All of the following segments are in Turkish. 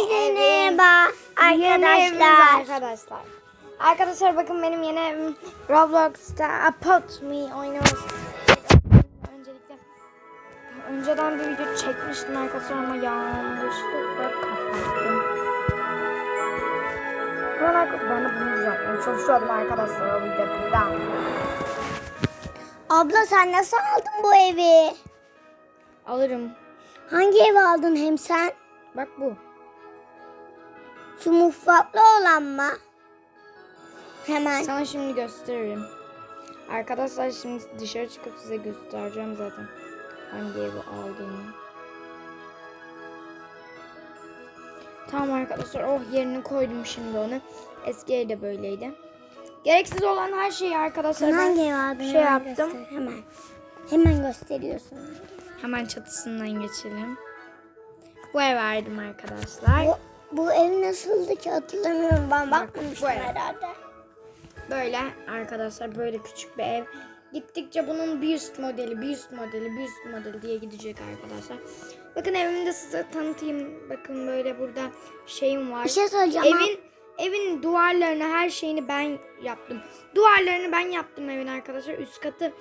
Herkese merhaba arkadaşlar. arkadaşlar. Arkadaşlar bakın benim yeni evim Roblox'ta Apot Me oynaması. Öncelikle önceden bir video çekmiştim arkadaşlar ama yanlışlıkla kapattım. Buralar ben de bunu düzeltmeye çalışıyordum arkadaşlar o videoda. Abla sen nasıl aldın bu evi? Alırım. Hangi evi aldın hem sen? Bak bu. Şu mutfaklı olan mı? Hemen. Sana şimdi gösteririm. Arkadaşlar şimdi dışarı çıkıp size göstereceğim zaten hangi evi aldığımı. Tamam arkadaşlar oh yerini koydum şimdi onu. Eski ev de böyleydi. Gereksiz olan her şeyi arkadaşlar ben hangi aldın? şey yaptım. göster, Hemen. Hemen gösteriyorsun. hemen çatısından geçelim. Bu ev verdim arkadaşlar. Bu, bu ev nasıldı ki hatırlamıyorum. Ben Bak, bakmamıştım bu ev. herhalde. Böyle arkadaşlar böyle küçük bir ev. Gittikçe bunun bir üst modeli, bir üst modeli, bir üst modeli diye gidecek arkadaşlar. Bakın evimi de size tanıtayım. Bakın böyle burada şeyim var. Bir şey söyleyeceğim. Evin evin duvarlarını her şeyini ben yaptım. Duvarlarını ben yaptım evin arkadaşlar. Üst katı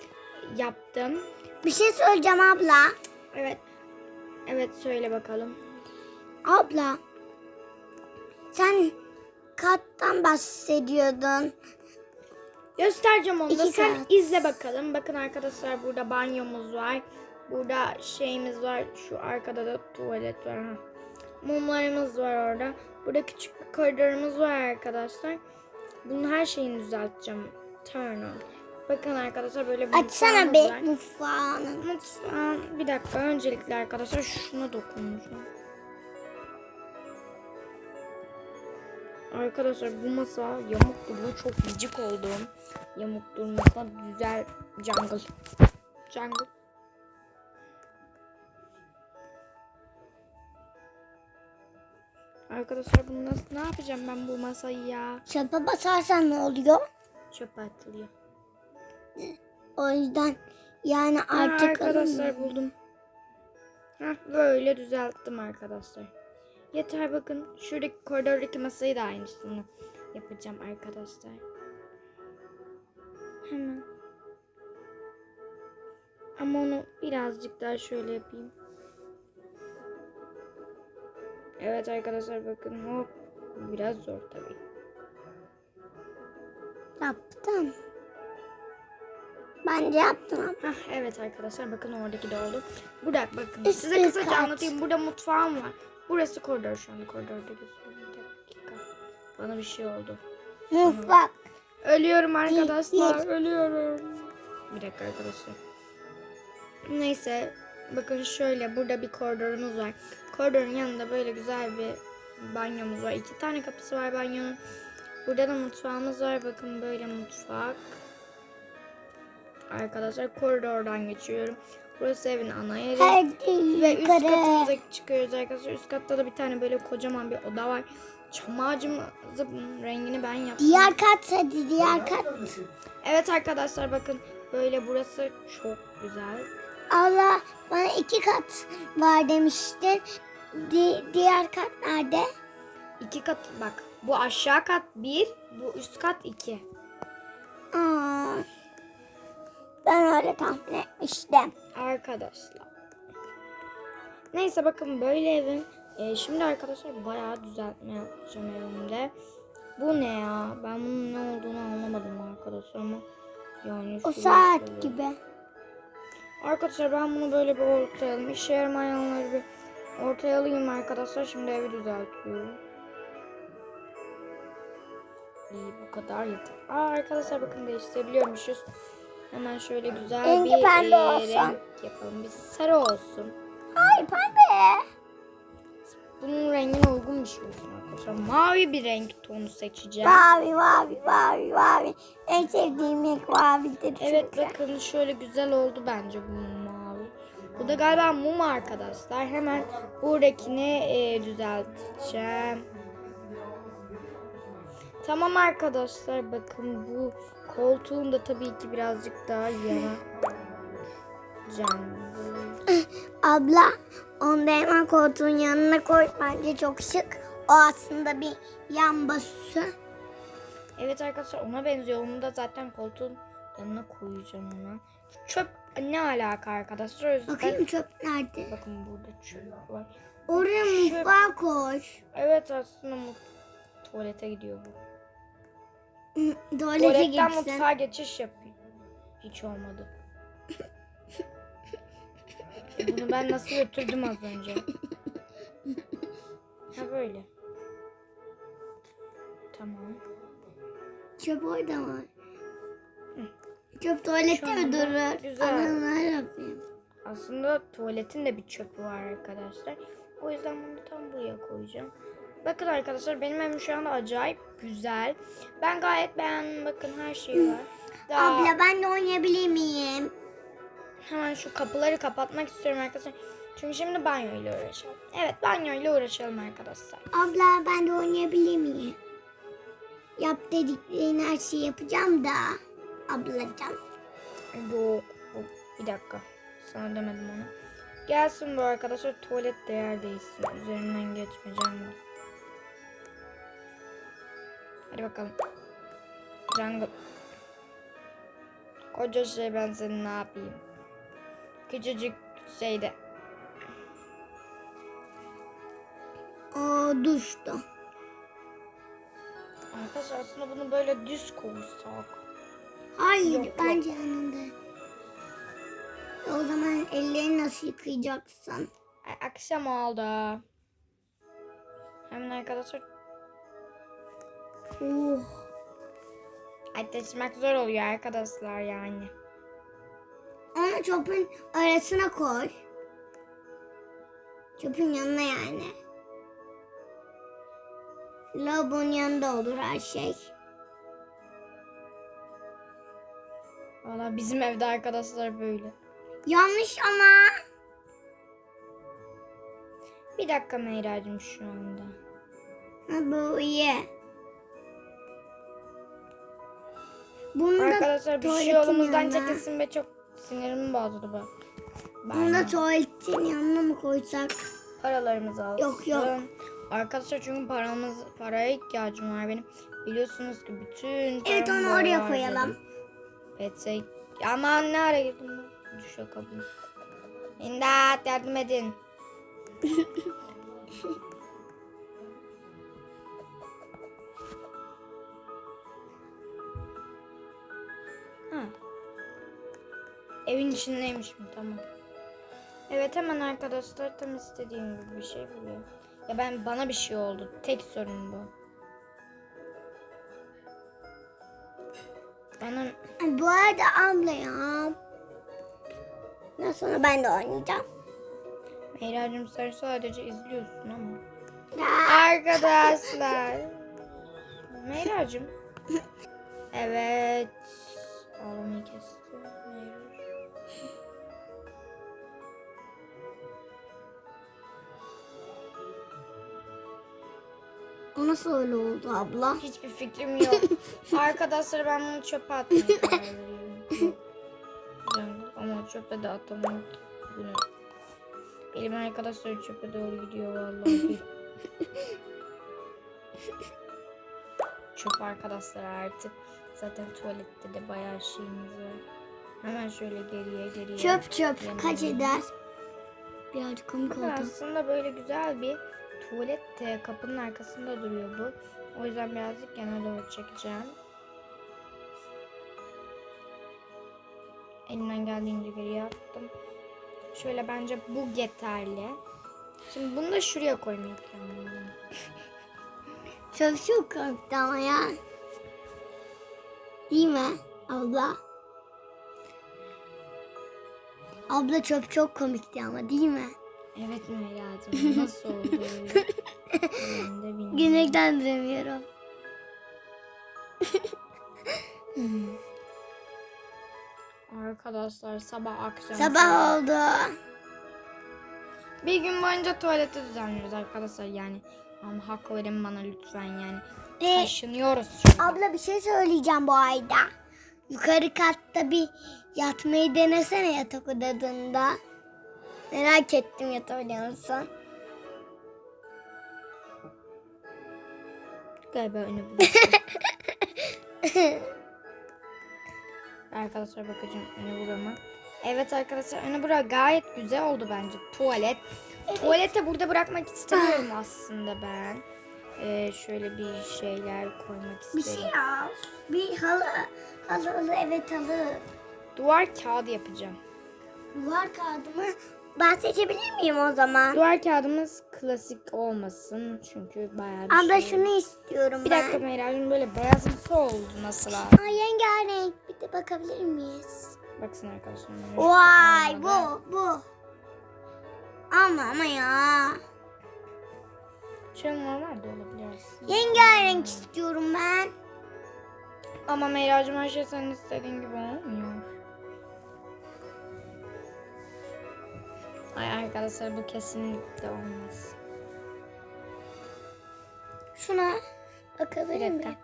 yaptım. Bir şey söyleyeceğim abla. Evet. Evet söyle bakalım. Abla. Sen kattan bahsediyordun. Göstereceğim onu da. İki Sen kat. izle bakalım. Bakın arkadaşlar burada banyomuz var. Burada şeyimiz var. Şu arkada da tuvalet var. Ha. Mumlarımız var orada. Burada küçük bir koridorumuz var arkadaşlar. Bunun her şeyini düzelteceğim. Turn on. Bakın arkadaşlar böyle bir Açsana mutfağımız bir var. mutfağını. Mutfağın bir dakika öncelikle arkadaşlar şuna dokunacağım. Arkadaşlar bu masa yamuk duruyor. Çok gıcık oldum. Yamuk durmasına güzel jungle. Jungle. Arkadaşlar bunu nasıl ne yapacağım ben bu masayı ya? Çöpe basarsan ne oluyor? Çöpe atılıyor. O yüzden yani Ha, artık arkadaşlar buldum. Heh, böyle düzelttim arkadaşlar. Yeter bakın. Şuradaki koridordaki masayı da aynısını yapacağım arkadaşlar. Hemen. Ama onu birazcık daha şöyle yapayım. Evet arkadaşlar bakın hop. Biraz zor tabii. yaptım. Bence yaptım. Hah, evet arkadaşlar bakın oradaki de oldu. Burada bakın Üst size kısaca kat. anlatayım. Burada mutfağım var. Burası koridor şu an koridorda gözüküyor. Bana bir şey oldu. Mutfak. Ölüyorum arkadaşlar. Ölüyorum. Bir dakika arkadaşlar. Neyse. Bakın şöyle burada bir koridorumuz var. Koridorun yanında böyle güzel bir banyomuz var. İki tane kapısı var banyonun. Burada da mutfağımız var. Bakın böyle mutfak. Arkadaşlar koridordan geçiyorum. Burası evin ana yeri. Hadi Ve üst katımıza çıkıyoruz arkadaşlar. Üst katta da bir tane böyle kocaman bir oda var. Çam ağacımızın rengini ben yaptım. Diğer kat hadi diğer kat. Evet arkadaşlar bakın böyle burası çok güzel. Allah bana iki kat var demiştin. Di- diğer kat nerede? İki kat bak bu aşağı kat bir, bu üst kat iki. Aa, ben öyle tahmin etmiştim. Arkadaşlar. Neyse bakın böyle evin. Ee, şimdi arkadaşlar bayağı düzeltme yapacağım evimde. Bu ne ya? Ben bunun ne olduğunu anlamadım arkadaşlar ama yani O saat şöyle. gibi. Arkadaşlar ben bunu böyle bir ortaya alayım. İşe yaramayanları bir ortaya alayım arkadaşlar. Şimdi evi düzeltiyorum. İyi bu kadar yeter. Aa arkadaşlar bakın değiştirebiliyormuşuz. Hemen şöyle güzel Rengi bir pembe e, olsun. renk yapalım. Bir sarı olsun. Hayır pembe. Bunun rengine uygun bir şey olsun arkadaşlar. Mavi bir renk tonu seçeceğim. Mavi mavi mavi mavi. En sevdiğim renk mavidir Evet çünkü. bakın şöyle güzel oldu bence bu mavi. Bu da galiba mum arkadaşlar. Hemen buradakini e, düzelteceğim. Tamam arkadaşlar bakın bu koltuğun da tabii ki birazcık daha yana. Canlı. Abla onu da hemen koltuğun yanına koy. Bence çok şık. O aslında bir yan basısı. Evet arkadaşlar ona benziyor. Onu da zaten koltuğun yanına koyacağım ona. Çöp ne alaka arkadaşlar? O yüzden- Bakayım çöp nerede? Bakın burada çöp var. Oraya mutfağa koy. Evet aslında mu tuvalete gidiyor bu. Tuvalete Tuvaletten gitsin. mutfağa geçiş yapıyor. Hiç olmadı. Bunu ben nasıl götürdüm az önce? Ha böyle. Tamam. Çöp orada var. Çöp tuvalette Şu mi anda durur? güzel. Anamlar yapayım. Aslında tuvaletin de bir çöpü var arkadaşlar. O yüzden bunu tam buraya koyacağım. Bakın arkadaşlar benim evim şu anda acayip güzel. Ben gayet beğendim. Bakın her şey var. Daha Abla ben de oynayabilir miyim? hemen şu kapıları kapatmak istiyorum arkadaşlar. Çünkü şimdi banyo ile uğraşalım. Evet banyo ile uğraşalım arkadaşlar. Abla ben de oynayabilir miyim? Yap dediklerin her şeyi yapacağım da. Ablacığım. Yok. Bir dakika. Sana demedim onu. Gelsin bu arkadaşlar tuvalet değer değilsin. Üzerinden geçmeyeceğim de. Hadi bakalım. Jungle. Koca şey ben seni ne yapayım? Küçücük şeyde. O düştü. Arkadaşlar aslında bunu böyle düz koysak. Hayır Yok, yok. bence yanında. O zaman ellerini nasıl yıkayacaksın? Ay, akşam oldu. Hemen arkadaşlar Oh. ay taşımak zor oluyor arkadaşlar yani. Onu çöpün arasına koy. Çöpün yanına yani. Lavabonun yanında olur her şey. Valla bizim evde arkadaşlar böyle. Yanlış ama. Bir dakika Meyra'cığım şu anda. Ha, bu iyi. Bunu da, Arkadaşlar bir şey yolumuzdan çekilsin be çok sinirimi bozdu bu. bunu da tuvaletin yanına mı koysak? paralarımızı alsın. Yok, yok. Arkadaşlar çünkü paramız paraya ihtiyacım var benim. Biliyorsunuz ki bütün Evet, onu oraya koyalım. Petsey. Aman ne ara girdim ben? Düşüyor kapım. İmdat yardım edin. Evin içindeymiş mi? Tamam. Evet hemen arkadaşlar tam istediğim gibi bir şey buluyor. Ya ben bana bir şey oldu. Tek sorun bu. Bana Bu arada abla ya. Daha sonra ben de oynayacağım. Meyra'cığım sen sadece izliyorsun ama. Arkadaşlar. Meyra'cığım. Evet. Ağlamayı kesti. Meyra. O nasıl öyle oldu abla? Hiçbir fikrim yok. Arkadaşlar ben bunu çöpe. Güzel. Ama çöpe de atamam. Bunu. Elim arkadaşlar çöpe doğru gidiyor vallahi. Çöp arkadaşlar artık. Zaten tuvalette de bayağı şeyimiz var. Hemen şöyle geriye geriye. Çöp çöp yanına. kaç eder? Birazcık komik oldu. aslında böyle güzel bir tuvalet de kapının arkasında duruyor bu. O yüzden birazcık yana doğru çekeceğim. Elimden geldiğince geriye attım. Şöyle bence bu yeterli. Şimdi bunu da şuraya koymayı planlıyorum. Çok korktu ama ya. Değil mi abla? Abla çöp çok komikti ama değil mi? Evet Meyra'cığım nasıl oldu? Ben de bilmiyorum. Günlükten duramıyorum. Arkadaşlar sabah akşam. Sabah oldu. Bir gün boyunca tuvaleti düzenliyoruz arkadaşlar yani. Ama hak verin bana lütfen yani. Ve Taşınıyoruz çünkü. abla bir şey söyleyeceğim bu ayda. Yukarı katta bir yatmayı denesene yatak odasında. Merak ettim yatabiliyor musun? Galiba önü arkadaşlar bakacağım önü burama. Evet arkadaşlar önü bura gayet güzel oldu bence. Tuvalet. Tuvalete burada bırakmak istemiyorum aslında ben. Ee, şöyle bir şeyler koymak Bir isterim. şey al. Bir halı. Halı halı evet halı. Duvar kağıdı yapacağım. Duvar kağıdımı ben seçebilir miyim o zaman? Duvar kağıdımız klasik olmasın çünkü bayağı bir Abla şey. şunu istiyorum Bir ben. dakika Meyra'cığım böyle beyazımsı oldu nasıl abi? Ay rengarenk. Bir de bakabilir miyiz? Baksın arkadaşlar. Vay bu bu. Ama ama ya. Şöyle normal de olabilir. Rengarenk istiyorum ben. Ama Meyra'cığım her şey senin istediğin gibi olmuyor. Ay arkadaşlar bu kesinlikle olmaz. Şuna bakabilir miyim?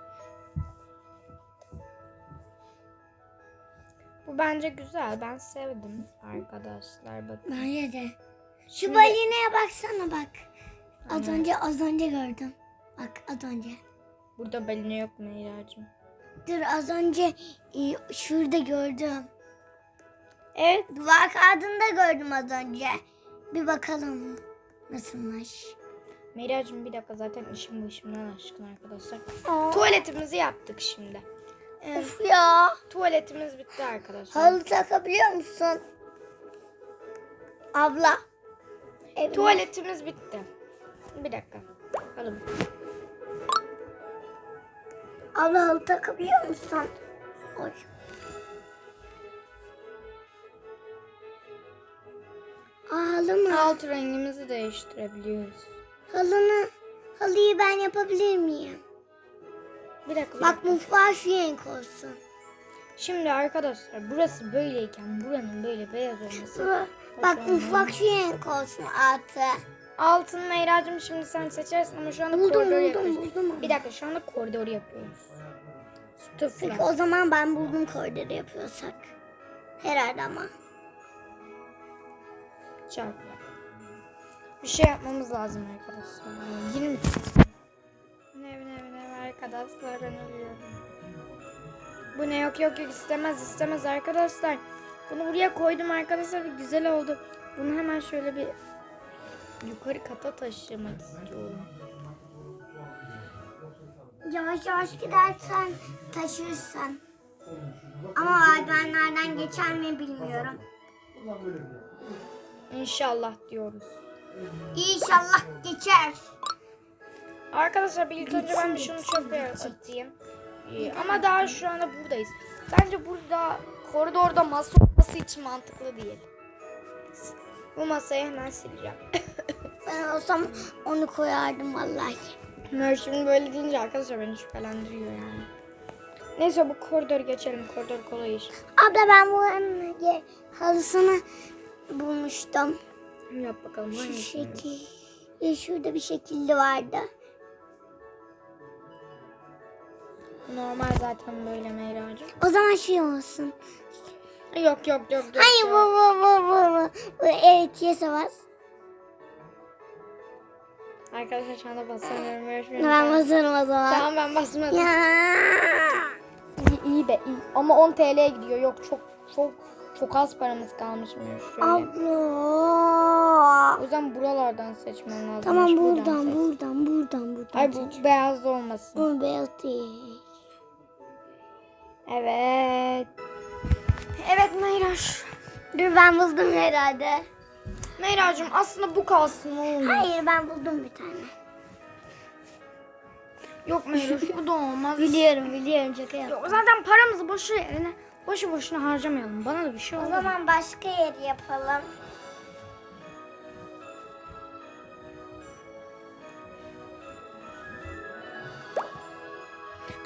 Bu bence güzel. Ben sevdim arkadaşlar. Bakın. Bence de. Şu Şimdi- balineye baksana bak. Az Aynen. önce az önce gördüm. Bak az önce. Burada balina yok Meyra'cığım. Dur az önce e, şurada gördüm. Evet. Duvar kağıdında gördüm az önce. Bir bakalım nasılmış. Meyra'cığım bir dakika zaten işim bu işimden aşkın arkadaşlar. Aa, Tuvaletimizi yaptık şimdi. Of ya. Tuvaletimiz bitti arkadaşlar. Halı takabiliyor musun? Abla. Evine- Tuvaletimiz bitti. Bir dakika. Alın. Abla halı takabiliyor musun? Oy. Halı mı? Alt rengimizi değiştirebiliyoruz. Halını, halıyı ben yapabilir miyim? Bir dakika. bir Bak dakika. mutfağı şu renk olsun. Şimdi arkadaşlar burası böyleyken buranın böyle beyaz olması. Bak mutfak şu renk olsun altı. Altın Meyra'cığım şimdi sen seçersin ama şu anda Buldum koridoru buldum yapıyoruz. buldum. Bir dakika şu anda koridoru yapıyoruz. Peki Sıfır. o zaman ben buldum koridoru yapıyorsak. Herhalde ama. Çarpı. Bir şey yapmamız lazım arkadaşlar. 20 Ne ne ne arkadaşlar ben ölüyorum. Bu ne yok yok yok istemez istemez arkadaşlar. Bunu buraya koydum arkadaşlar ve güzel oldu. Bunu hemen şöyle bir yukarı kata taşımak istiyorum. Yavaş yavaş gidersen taşırsın. Ama merdivenlerden geçer mi bilmiyorum. İnşallah diyoruz. İnşallah geçer. Arkadaşlar bir ilk önce ben bir şunu çöpe atayım. Ee, ama daha şu anda buradayız. Bence burada koridorda masa olması için mantıklı değil. Bu masayı hemen sileceğim. Ben olsam onu koyardım vallahi. Mer şimdi böyle deyince arkadaşlar beni şüphelendiriyor yani. Neyse bu koridoru geçelim. Koridor kolay iş. Abla ben bu halısını bulmuştum. Yap bakalım. Şu şekil. Ya şurada bir şekilli vardı. Normal zaten böyle Meyra'cığım. O zaman şey olsun. Yok yok yok. yok Hayır bu bu bu bu bu. Evet yesa bas. Arkadaşlar şu anda basamıyorum. Şunu. Ben basarım o zaman. Tamam ben basmadım. Ya. İyi, iyi de iyi. Ama 10 TL'ye gidiyor. Yok çok çok çok az paramız kalmış mı? Şöyle. Abla. O yüzden buralardan seçmen lazım. Tamam Hiç buradan seç. buradan buradan buradan. Ay bu beyaz olmasın. Bu beyaz değil. Evet. Evet Meyraş. Dur ben buldum herhalde. Meyracığım aslında bu kalsın oğlum. Hayır ben buldum bir tane. Yok Meyraş bu da olmaz. Biliyorum biliyorum şaka yap. Yok, zaten paramızı boşu yerine boşu boşuna harcamayalım. Bana da bir şey O oldu. zaman başka yer yapalım.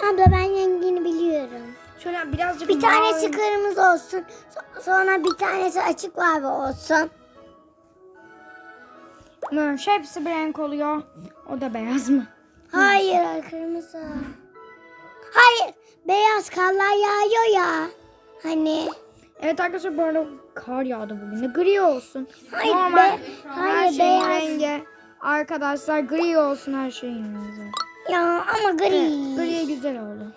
Abla ben rengini biliyorum. Şöyle birazcık Bir tanesi mavi- kırmızı olsun. so- Sonra bir tanesi açık mavi olsun. Böyle şey hepsi bir renk oluyor. O da beyaz mı? Hayır kırmızı. Hayır beyaz karlar yağıyor ya. Hani Evet arkadaşlar bu arada kar yağdı bugün de gri olsun. Hayır Normal be- her hayır, şeyin beyaz. rengi. Arkadaşlar gri olsun her şeyin rengi. Ya ama gri. Evet, gri güzel oldu.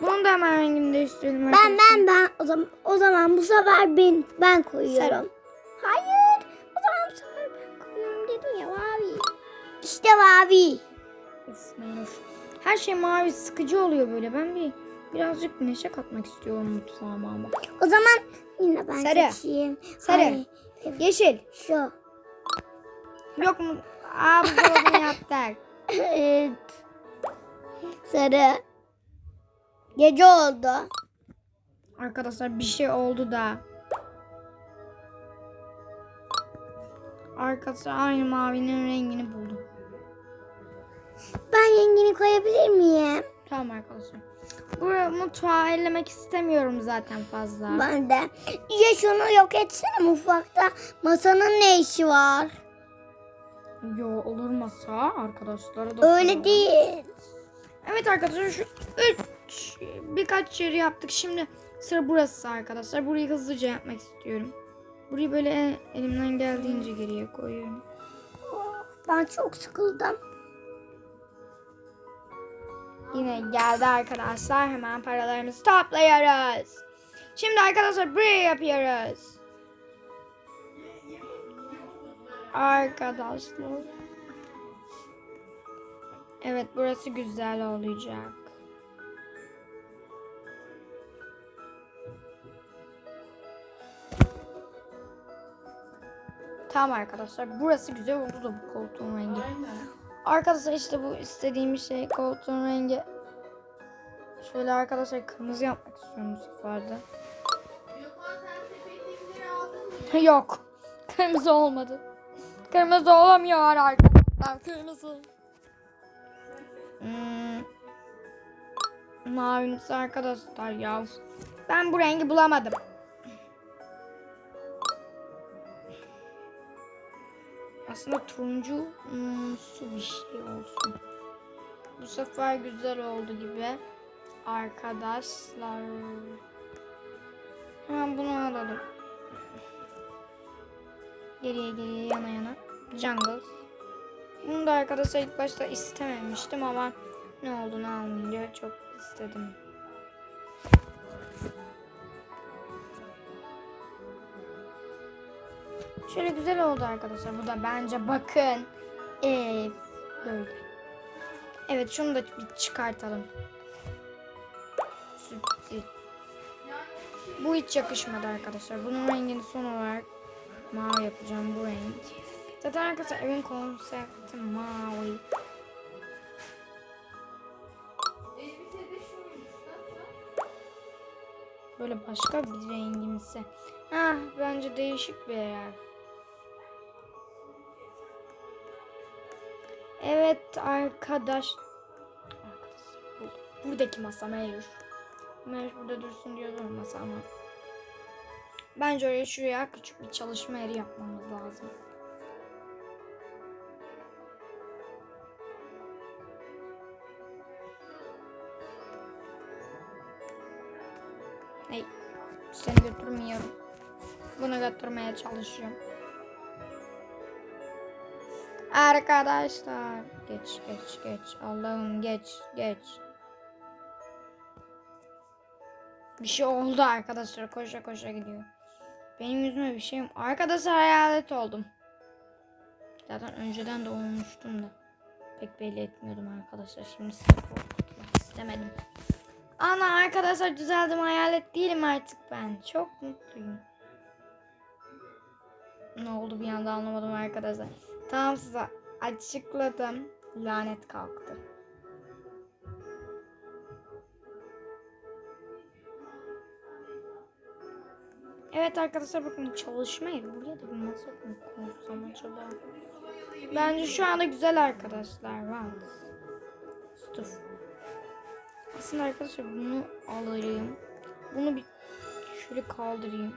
Bunun da hemen rengini değiştirelim. Ben ben ben o zaman o zaman bu sefer ben ben koyuyorum. Sarı. Hayır. O zaman bu sefer ben koyuyorum dedim ya mavi. İşte mavi. Of. Her şey mavi sıkıcı oluyor böyle. Ben bir birazcık neşe katmak istiyorum mutfağıma ama. O zaman yine ben Sarı. seçeyim. Sarı. Hayır, Yeşil. Şu. Yok mu? Aa bu dolabını yaptık. Evet. Sarı. Gece oldu. Arkadaşlar bir şey oldu da. Arkadaşlar aynı mavinin rengini buldum. Ben rengini koyabilir miyim? Tamam arkadaşlar. Buraya mutfağı ellemek istemiyorum zaten fazla. Ben de. Ya şunu yok etsene mutfakta. Masanın ne işi var? Yo olur masa arkadaşlara da Öyle soralım. değil. Evet arkadaşlar şu üç birkaç yeri yaptık. Şimdi sıra burası arkadaşlar. Burayı hızlıca yapmak istiyorum. Burayı böyle elimden geldiğince geriye koyuyorum. Ben çok sıkıldım. Yine geldi arkadaşlar. Hemen paralarımızı topluyoruz. Şimdi arkadaşlar buraya yapıyoruz. Arkadaşlar. Evet burası güzel olacak. Tamam arkadaşlar burası güzel oldu da bu koltuğun rengi. Arkadaşlar işte bu istediğim şey koltuğun rengi. Şöyle arkadaşlar kırmızı yapmak istiyorum bu sefer de. Yok. Kırmızı olmadı. Kırmızı olamıyor arkadaşlar. Kırmızı. Hmm. Mavimsi arkadaşlar ya. Ben bu rengi bulamadım. Aslında turuncu hmm, su bir şey olsun. Bu sefer güzel oldu gibi. Arkadaşlar. Hemen bunu alalım. Geriye geriye yana yana. Jungles. Bunu da arkadaşlar ilk başta istememiştim ama ne olduğunu almayınca çok istedim. Şöyle güzel oldu arkadaşlar. Bu da bence bakın. Ev böyle. Evet şunu da bir çıkartalım. Süt. Bu hiç yakışmadı arkadaşlar. Bunun rengini son olarak mavi yapacağım bu renk. Zaten arkadaşlar evin konsepti mavi. Böyle başka bir rengimsi. Ha bence değişik bir ev. Evet arkadaş. Buradaki masa Meyruş. Meyruş burada dursun diyordum masa ama. Bence oraya şuraya küçük bir çalışma yeri yapmamız lazım. Hey, seni götürmüyorum. Bunu götürmeye çalışıyorum. Arkadaşlar. Geç geç geç. Allah'ım geç geç. Bir şey oldu arkadaşlar. Koşa koşa gidiyor. Benim yüzüme bir şeyim. Arkadaşlar hayalet oldum. Zaten önceden de olmuştum da. Pek belli etmiyordum arkadaşlar. Şimdi size istemedim. Ana arkadaşlar düzeldim. Hayalet değilim artık ben. Çok mutluyum. Ne oldu bir anda anlamadım arkadaşlar. Tamam size açıkladım. Lanet kalktı. Evet arkadaşlar bakın çalışma evi. Buraya da bir masa mı koysam acaba? Bence şu anda güzel arkadaşlar. Var. Stuf. Aslında arkadaşlar bunu alırım. Bunu bir şöyle kaldırayım.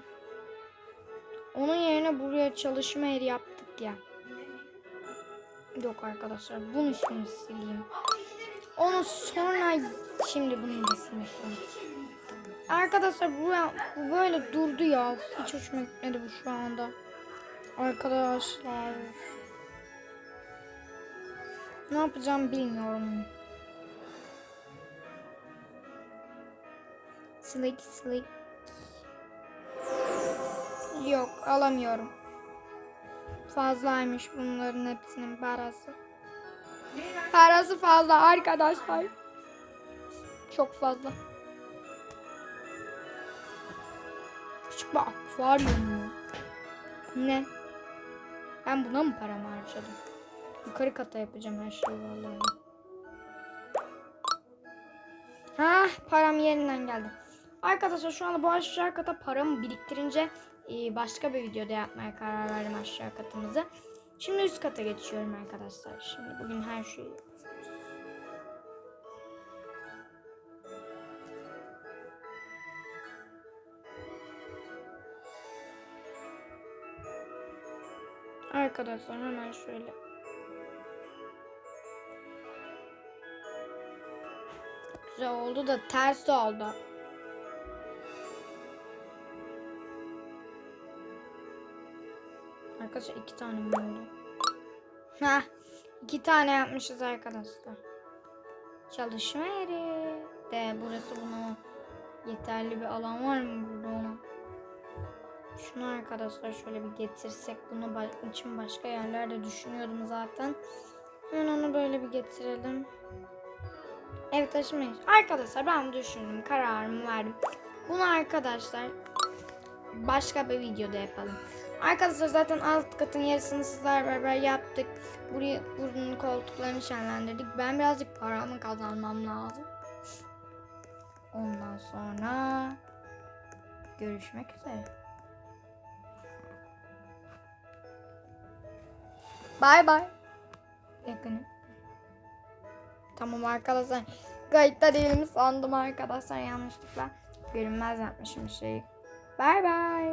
Onun yerine buraya çalışma yeri yaptık ya. Yok arkadaşlar bunu şimdi sileyim. Onu sonra şimdi bunu da sileyim. Arkadaşlar bu, bu böyle durdu ya. Hiç hoşuma gitmedi bu şu anda. Arkadaşlar. Ne yapacağım bilmiyorum. Slick slick. Yok alamıyorum. Fazlaymış bunların hepsinin parası. Parası fazla arkadaşlar. Çok fazla. Küçük bir akvaryum mu? Ne? Ben buna mı paramı harcadım? Yukarı kata yapacağım her şeyi vallahi. Ha, param yerinden geldi. Arkadaşlar şu anda bu aşağı kata paramı biriktirince başka bir videoda yapmaya karar verdim aşağı katımızı. Şimdi üst kata geçiyorum arkadaşlar. Şimdi bugün her şeyi Arkadaşlar hemen şöyle. Güzel oldu da ters oldu. Arkadaşlar iki tane mi oldu? Heh, iki tane yapmışız arkadaşlar. Çalışma yeri. De burası buna yeterli bir alan var mı burada ona? Şunu arkadaşlar şöyle bir getirsek bunu için başka yerlerde düşünüyordum zaten. Hemen onu böyle bir getirelim. Evet taşımayız. Arkadaşlar ben düşündüm. Kararımı verdim. Bunu arkadaşlar başka bir videoda yapalım. Arkadaşlar zaten alt katın yarısını sizler beraber yaptık. Buraya buranın koltuklarını şenlendirdik. Ben birazcık paramı kazanmam lazım. Ondan sonra görüşmek üzere. Bay bay. Yakını. Tamam arkadaşlar. Kayıtta değilim sandım arkadaşlar yanlışlıkla. Görünmez yapmışım şeyi. Bay bay.